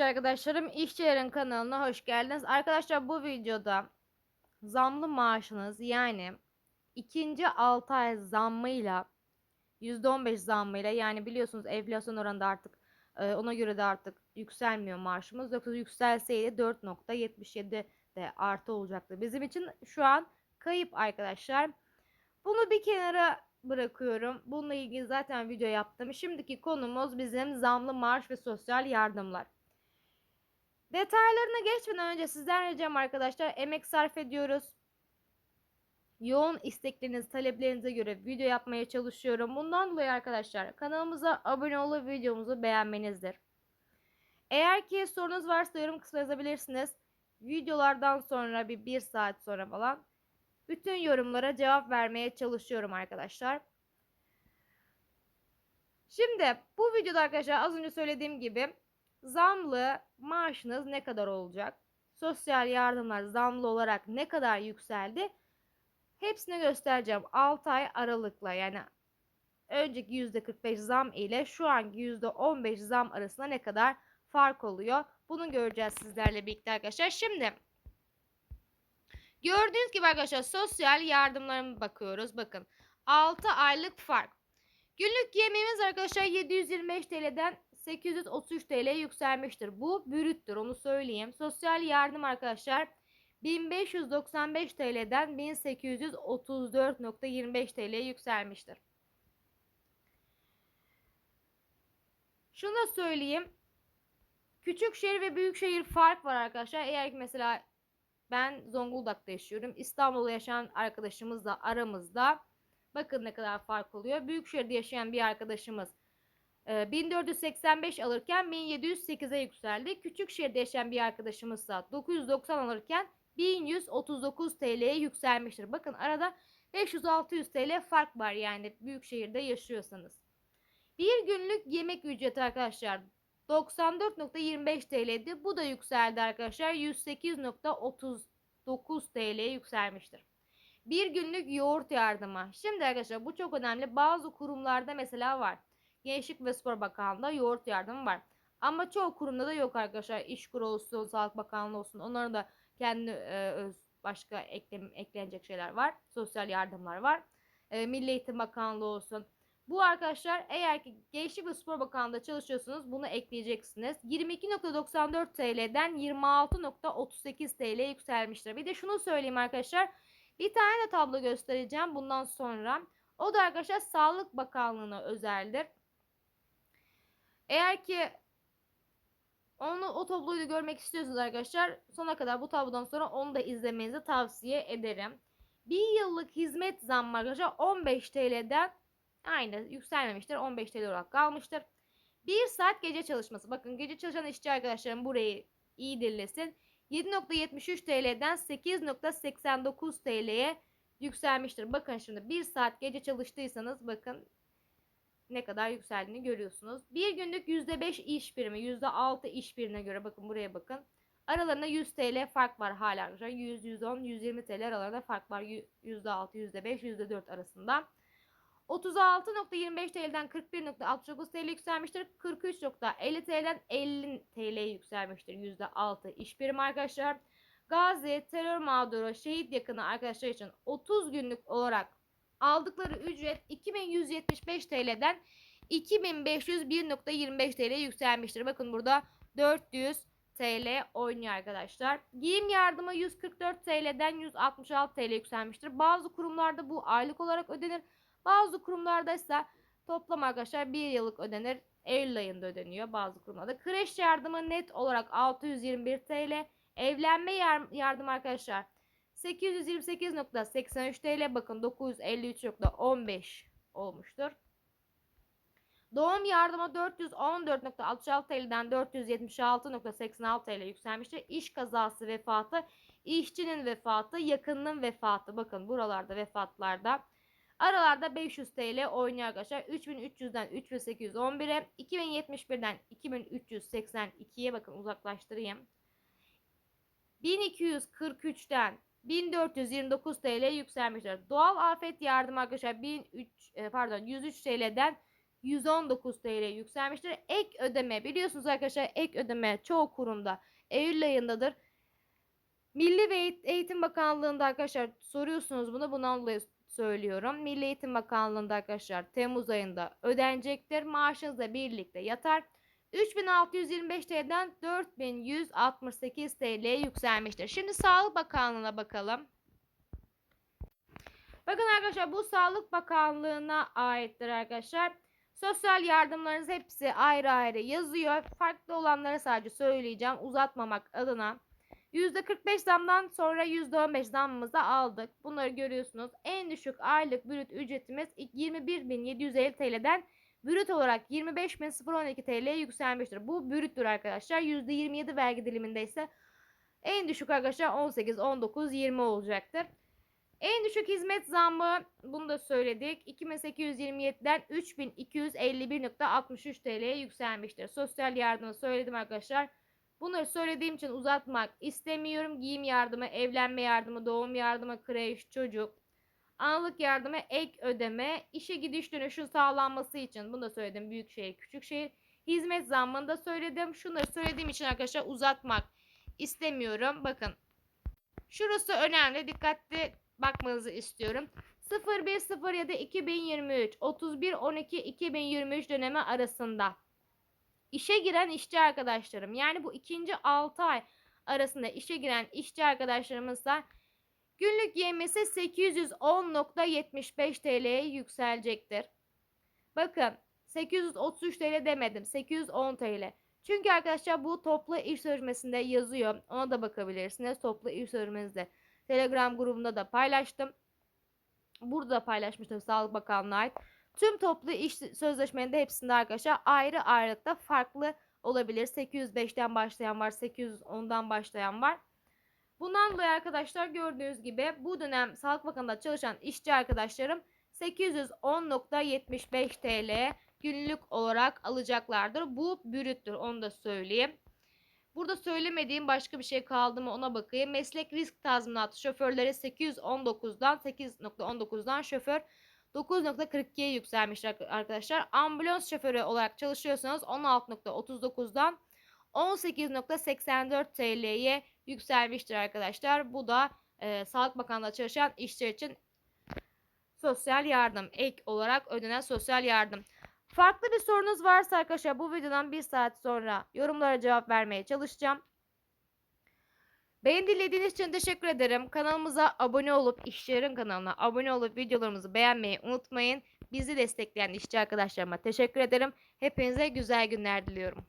işçi arkadaşlarım İşçilerin kanalına hoş geldiniz. Arkadaşlar bu videoda zamlı maaşınız yani ikinci 6 ay zammıyla %15 zammıyla yani biliyorsunuz enflasyon oranında artık e, ona göre de artık yükselmiyor maaşımız. Yoksa yükselseydi 4.77 de artı olacaktı. Bizim için şu an kayıp arkadaşlar. Bunu bir kenara bırakıyorum. Bununla ilgili zaten video yaptım. Şimdiki konumuz bizim zamlı maaş ve sosyal yardımlar. Detaylarına geçmeden önce sizden ricam arkadaşlar emek sarf ediyoruz. Yoğun istekleriniz, taleplerinize göre video yapmaya çalışıyorum. Bundan dolayı arkadaşlar kanalımıza abone olup videomuzu beğenmenizdir. Eğer ki sorunuz varsa yorum kısmına yazabilirsiniz. Videolardan sonra bir, bir saat sonra falan bütün yorumlara cevap vermeye çalışıyorum arkadaşlar. Şimdi bu videoda arkadaşlar az önce söylediğim gibi zamlı maaşınız ne kadar olacak? Sosyal yardımlar zamlı olarak ne kadar yükseldi? Hepsini göstereceğim 6 ay aralıkla yani önceki %45 zam ile şu anki %15 zam arasında ne kadar fark oluyor? Bunu göreceğiz sizlerle birlikte arkadaşlar. Şimdi gördüğünüz gibi arkadaşlar sosyal yardımlara bakıyoruz. Bakın 6 aylık fark. Günlük yemeğimiz arkadaşlar 725 TL'den 833 TL yükselmiştir. Bu brüttür onu söyleyeyim. Sosyal yardım arkadaşlar 1595 TL'den 1834.25 TL yükselmiştir. Şunu da söyleyeyim. Küçük şehir ve büyük şehir fark var arkadaşlar. Eğer ki mesela ben Zonguldak'ta yaşıyorum. İstanbul'da yaşayan arkadaşımız da aramızda. Bakın ne kadar fark oluyor. Büyükşehir'de yaşayan bir arkadaşımız 1485 e, alırken 1708'e yükseldi. Küçükşehir'de yaşayan bir arkadaşımız ise 990 alırken 1139 TL'ye yükselmiştir. Bakın arada 500-600 TL fark var yani büyük şehirde yaşıyorsanız. Bir günlük yemek ücreti arkadaşlar 94.25 TL'di. Bu da yükseldi arkadaşlar. 108.39 TL'ye yükselmiştir. Bir günlük yoğurt yardımı. Şimdi arkadaşlar bu çok önemli. Bazı kurumlarda mesela var. Gençlik ve Spor Bakanlığı'nda yoğurt yardımı var. Ama çoğu kurumda da yok arkadaşlar. İşkur olsun, Sağlık Bakanlığı olsun. Onların da kendi e, başka eklem, eklenecek şeyler var. Sosyal yardımlar var. E, Milli Eğitim Bakanlığı olsun. Bu arkadaşlar eğer ki Gençlik ve Spor Bakanlığı'nda çalışıyorsunuz bunu ekleyeceksiniz. 22.94 TL'den 26.38 TL yükselmiştir. Bir de şunu söyleyeyim arkadaşlar. Bir tane de tablo göstereceğim bundan sonra. O da arkadaşlar Sağlık Bakanlığı'na özeldir. Eğer ki onu o tabloyu da görmek istiyorsanız arkadaşlar sona kadar bu tablodan sonra onu da izlemenizi tavsiye ederim. Bir yıllık hizmet zammı arkadaşlar 15 TL'den aynı yükselmemiştir. 15 TL olarak kalmıştır. Bir saat gece çalışması. Bakın gece çalışan işçi arkadaşlarım burayı iyi dinlesin. 7.73 TL'den 8.89 TL'ye yükselmiştir. Bakın şimdi bir saat gece çalıştıysanız bakın ne kadar yükseldiğini görüyorsunuz. Bir günlük %5 iş birimi, %6 iş birine göre bakın buraya bakın. Aralarında 100 TL fark var hala arkadaşlar. 100, 110, 120 TL aralarında fark var. %6, %5, %4 arasında. 36.25 TL'den 41.69 TL yükselmiştir. 43.50 TL'den 50 TL yükselmiştir. %6 iş birimi arkadaşlar. Gazi, terör mağduru, şehit yakını arkadaşlar için 30 günlük olarak aldıkları ücret 2175 TL'den 2501.25 TL yükselmiştir. Bakın burada 400 TL oynuyor arkadaşlar. Giyim yardımı 144 TL'den 166 TL yükselmiştir. Bazı kurumlarda bu aylık olarak ödenir. Bazı kurumlarda ise toplam arkadaşlar 1 yıllık ödenir. Eylül ayında ödeniyor bazı kurumlarda. Kreş yardımı net olarak 621 TL. Evlenme yardımı arkadaşlar 828.83 TL bakın 953.15 olmuştur. Doğum yardımı 414.66 TL'den 476.86 TL yükselmiştir. İş kazası vefatı, işçinin vefatı, yakınının vefatı. Bakın buralarda vefatlarda. Aralarda 500 TL oynuyor arkadaşlar. 3300'den 3811'e, 2071'den 2382'ye bakın uzaklaştırayım. 1243'ten 1429 TL yükselmiştir. Doğal afet yardım arkadaşlar 1003 e, pardon 103 TL'den 119 TL yükselmiştir. Ek ödeme biliyorsunuz arkadaşlar ek ödeme çoğu kurumda Eylül ayındadır. Milli ve Eğit- Eğitim Bakanlığı'nda arkadaşlar soruyorsunuz bunu bundan dolayı söylüyorum. Milli Eğitim Bakanlığı'nda arkadaşlar Temmuz ayında ödenecektir. Maaşınızla birlikte yatar. 3625 TL'den 4168 TL yükselmiştir. Şimdi Sağlık Bakanlığı'na bakalım. Bakın arkadaşlar bu Sağlık Bakanlığı'na aittir arkadaşlar. Sosyal yardımlarınız hepsi ayrı ayrı yazıyor. Farklı olanları sadece söyleyeceğim uzatmamak adına. %45 zamdan sonra %15 zammımızı aldık. Bunları görüyorsunuz. En düşük aylık brüt ücretimiz 21.750 TL'den brüt olarak 25.012 TL yükselmiştir. Bu brüttür arkadaşlar. %27 vergi diliminde ise en düşük arkadaşlar 18, 19, 20 olacaktır. En düşük hizmet zammı bunu da söyledik. 2827'den 3251.63 TL'ye yükselmiştir. Sosyal yardımı söyledim arkadaşlar. Bunları söylediğim için uzatmak istemiyorum. Giyim yardımı, evlenme yardımı, doğum yardımı, kreş, çocuk, anlık yardımı, ek ödeme, işe gidiş dönüşün sağlanması için bunu da söyledim. Büyük şehir, küçük şehir. Hizmet zammını da söyledim. Şunları söylediğim için arkadaşlar uzatmak istemiyorum. Bakın. Şurası önemli. Dikkatli bakmanızı istiyorum. 0107 2023 31 12 2023 dönemi arasında işe giren işçi arkadaşlarım yani bu ikinci 6 ay arasında işe giren işçi arkadaşlarımızsa günlük yemesi 810.75 TL'ye yükselecektir. Bakın 833 TL demedim 810 TL. Çünkü arkadaşlar bu toplu iş sözleşmesinde yazıyor. Ona da bakabilirsiniz. Toplu iş sözleşmenizde. Telegram grubunda da paylaştım. Burada da paylaşmıştım Sağlık Bakanlığı'na ait. Tüm toplu iş sözleşmelerinde hepsinde arkadaşlar ayrı ayrılıkta farklı olabilir. 805'ten başlayan var, 810'dan başlayan var. Bundan dolayı arkadaşlar gördüğünüz gibi bu dönem Sağlık Bakanlığı'nda çalışan işçi arkadaşlarım 810.75 TL günlük olarak alacaklardır. Bu bürüttür onu da söyleyeyim. Burada söylemediğim başka bir şey kaldı mı ona bakayım. Meslek risk tazminatı şoförlere 819'dan 8.19'dan şoför 9.42'ye yükselmiş arkadaşlar. Ambulans şoförü olarak çalışıyorsanız 16.39'dan 18.84 TL'ye yükselmiştir arkadaşlar. Bu da e, Sağlık Bakanlığı'nda çalışan işçiler için sosyal yardım ek olarak ödenen sosyal yardım. Farklı bir sorunuz varsa arkadaşlar bu videodan bir saat sonra yorumlara cevap vermeye çalışacağım. Beni dinlediğiniz için teşekkür ederim. Kanalımıza abone olup işçilerin kanalına abone olup videolarımızı beğenmeyi unutmayın. Bizi destekleyen işçi arkadaşlarıma teşekkür ederim. Hepinize güzel günler diliyorum.